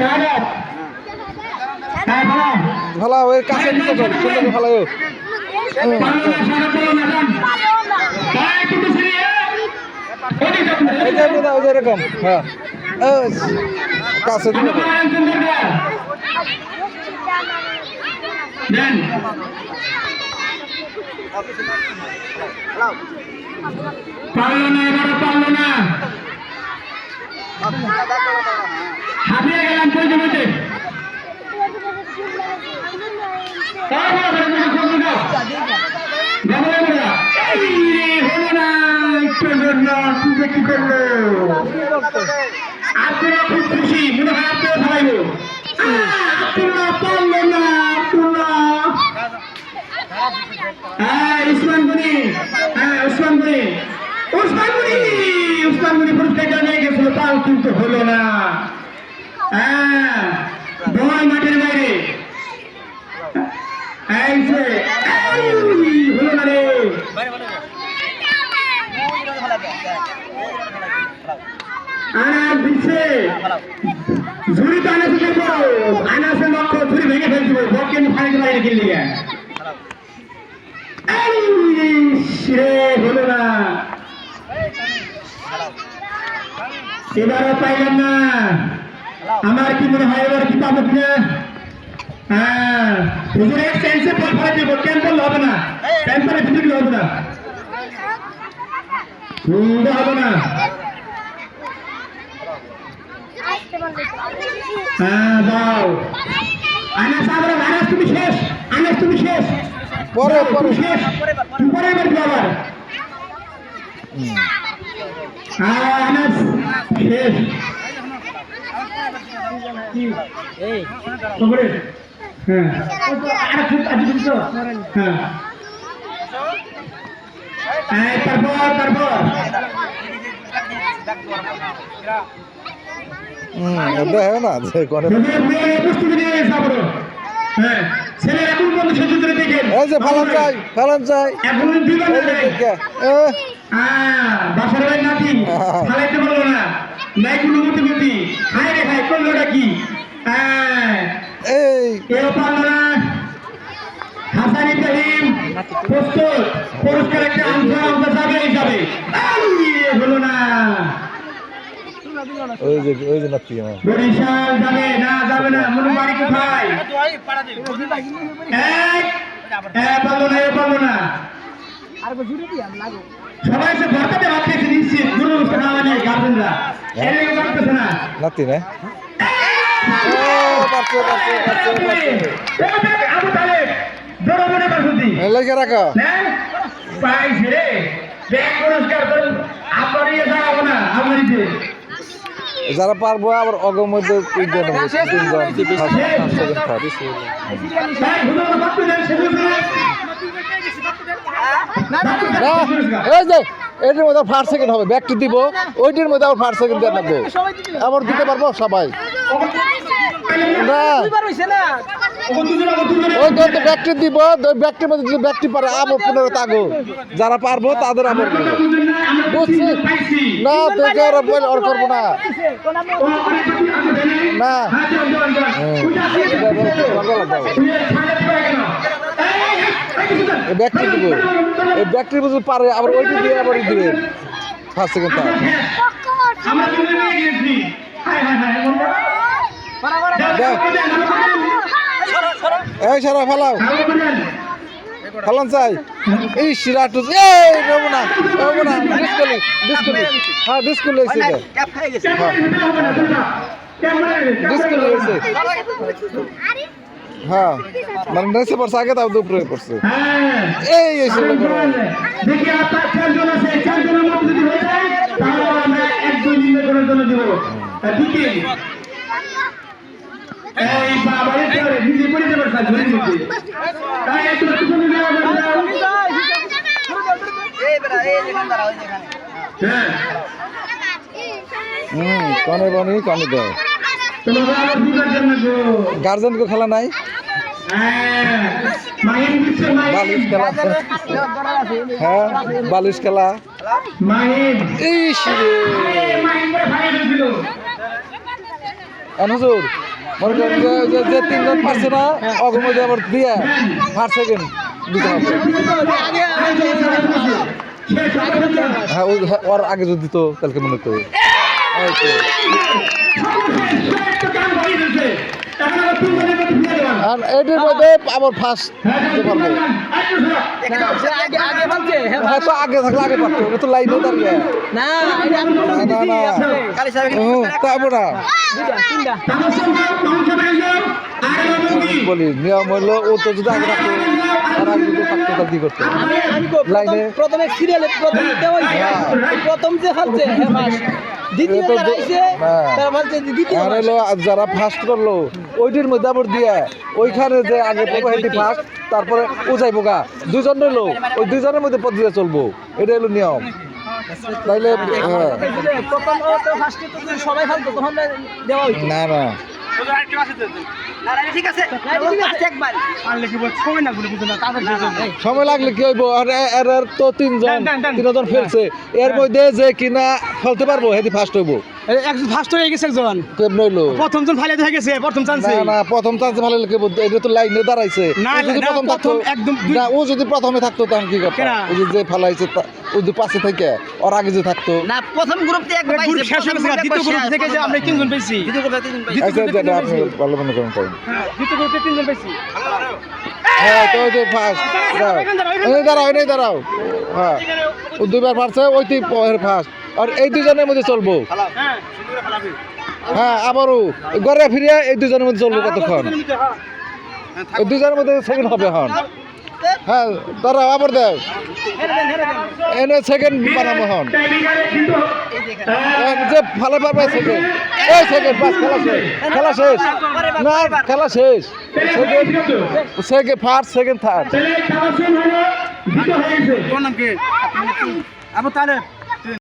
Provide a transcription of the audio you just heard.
ভালো ভালো ওই কাছে দিতে তো সুন্দর ভালো। এরকম হ্যাঁ। কাছে দেন পারল না এবারও পারল না হারিয়ে গেলাম কই জমিতে তারপরে ফেলে দিলাম কোন দিকে? যাব না আমরা? এই রে, হলো না একটু জন্য তুমি কি করল খুব মনে হয় হ্যাঁ উসমান গনি হ্যাঁ উসমান গনি উসমান গনি উসমান গনি পুরস্কারটা কিন্তু হলো না হ্যাঁ বল মাঠের বাইরে এই এই, হলো না রে দিচ্ছে ঝুড়ি তো আনাসে দেখব আনাসে লক্ষ্য ঝুড়ি ভেঙে ফেলছিল বলকে ফাইতে বাইরে কিনলি রে হলো না। এবারও পাইলাম না। আমার কি মনে হয় এবার কি পাবো হ্যাঁ হুজুর এক সেন্সে ফেলে দেবো ক্যাম্পল হবে না। ক্যাম্পের ভিতরে হবে না। সুন্দর হবে না। হ্যাঁ দাও আনাস আবার আনাস তুমি শেষ। আনাস তুমি শেষ। পরে, পরে। শেষ। তুমি পরে এবার আবার। হ্যাঁ আনাস শেষ। হ্যাঁ। হ্যাঁ। হ্যাঁ তারপর তারপর। না। হ্যাঁ ছেলে এখন পর্যন্ত করে দেখেন এই যে ফালান চাই ফালান চাই এখন এ, হ্যাঁ বাসার ভাই নাতি পারল না। নাই কোনো রে করলোটা কি? হ্যাঁ এই। এও পারল না হাসান ইব্রাহিম প্রস্তুত পুরস্কার একটা আনসার আনসার যাবে। যাবে হলো না? ওই যে ওই যে নাতি আমার। বরিশাল যাবে না যাবে না মনে বাড়ি কোথায়? এক হ্যাঁ পারল না এ পারল না। সবাই সে ভরকাতে ভাত খেয়েছে নিশ্চিত গুরু গার্জেনরা। এর লেগে না। নাতি না? আমার ইয়ে যারা পারব আবার অগম মধ্যে তিনজন। হবে, তিনজন first, second, third। ভাই হুজুর বাপ্পু দেন সে বুঝলে না এই যে এটির মধ্যে ফার্স্ট সেকেন্ড হবে ব্যাক দিব। ওইটির মধ্যে আবার ফার্স্ট সেকেন্ড দেওয়া লাগবে। আবার দিতে পারব? সবাই। না। ওই তো ব্যাকটি দিব ব্যাকটির মধ্যে যদি ব্যাকটি পারে আবার পনেরো তাগো। যারা পারব তাদের। বুঝছি? না দেখে ওরা বলে ওর করব না। না। এই দিব। এই ব্যাকটির মধ্যে পারে আবার ওইটি দিয়ে আবার দিবে। ফার্স্ট সেকেন্ড থার্ড আমরা দুজন নিয়ে গেছি হায় হায় হায় বলব এই সারা ফেলাও। ফেলান চাই। এই সিরাটু এই রবো না রবো না ডিসকুলি ডিসকুলি। হ্যাঁ ডিসকুলি হয়েছে ডিসকুলি হয়েছে। হ্যাঁ। মানে নেসে পড়ছে আগে তাও দুপুরে পড়ছে। এই এসে দেখি আপনার চারজন আছে চারজনের মধ্যে যদি হয়ে যায় তাহলে আমরা এক দুই দিনের করার জন্য দিব এই বাবা রে নিজে পড়ে যাবে স্যার ধরে নিতে তাই একটু পিছনে যাও। হ্যাঁ। হুম কনে বনি কনে দেয়। তোমার আবার দিবার জন্য গো গার্জেনকে খেলা নাই? হ্যাঁ। বালিশ খেলা। হ্যাঁ বালিশ খেলা। এই হুজুর। মনে করেন যে তিনজন পারছে না অগর মধ্যে আবার দিয়ে ফার্স্ট সেকেন্ড দিতে হবে। হ্যাঁ হ্যাঁ, ওর আগে যদি দিত কালকে মনে করি তো। আর এটির মধ্যে আবার ফার্স্ট দিতে পারব হ্যাঁ তো আগে থাকলে আগে পারতো এটা তো লাইনে দাঁড়িয়ে না বলি নিয়ম হলো ও তো যদি আগে থাকতো আর আগে যদি থাকতো তার কি করতো? লাইনে প্রথমে সিরিয়ালে প্রথম হ্যাঁ। যে হ্যাঁ ফার্স্ট যারা আইছে হ্যাঁ। ফার্স্ট করল ওইটির মধ্যে আবার দিয়ে ওইখানে যে আগে হেঁটে ফার্স্ট তারপরে উজাই বোকা দুজন রইল ওই দুজনের মধ্যে পদ্ধতি চলবো। এটা হলো নিয়ম। তাইলে হ্যাঁ। ফার্স্টে না না। সময় লাগলে কি হইব? এর এর তো তিনজন তিনজন ফেলছে। এর মধ্যে যে কিনা ফেলতে পারব হেদি ফার্স্ট হইব। ফার্স্ট হয়ে গেছে একজন। হইল? প্রথম জন ফাইলে হয়ে গেছে প্রথম চান্সে না না প্রথম চান্স এটা তো লাইনে দাঁড়াইছে। না, যদি প্রথম থাকতো একদম না ও যদি প্রথমে থাকতো তখন কি করতো ও যে যে ফালাইছে তা- ও যদি পাশে থেকে ওর আগে যে থাকতো। না প্রথম গ্রুপ থেকে একবার গ্রুপ শেষ হয়ে গেছে দ্বিতীয় গ্রুপ থেকে যে আমরা তিনজন পেয়েছি। দ্বিতীয় গ্রুপ তিনজন পাইছে আচ্ছা গ্রুপে আপনি ভালো মনে করেন করেন। দ্বিতীয় গ্রুপে তিনজন পেয়েছি। হ্যাঁ তো ওই ফার্স্ট এই দাঁড়াও দাঁড়াও। হ্যাঁ ও দুইবার ফার্স্ট ওই ফার্স্ট আর এই দুজনের মধ্যে চলবো? হ্যাঁ হ্যাঁ আবারও। ঘরে ফিরে এই দুজনের মধ্যে চলবো কতক্ষণ? দুজনের মধ্যে সেকেন্ড হবে এখন। হ্যাঁ দাঁড়াও আবার দেয় এনে সেকেন্ড বানাবো এখন। এক যে ভালো পারবে সেকেন্ড এই সেকেন্ড বাস খেলা শেষ। খেলা শেষ। না খেলা শেষ। Second second first second third তোর নাম কি? আবু তালেব।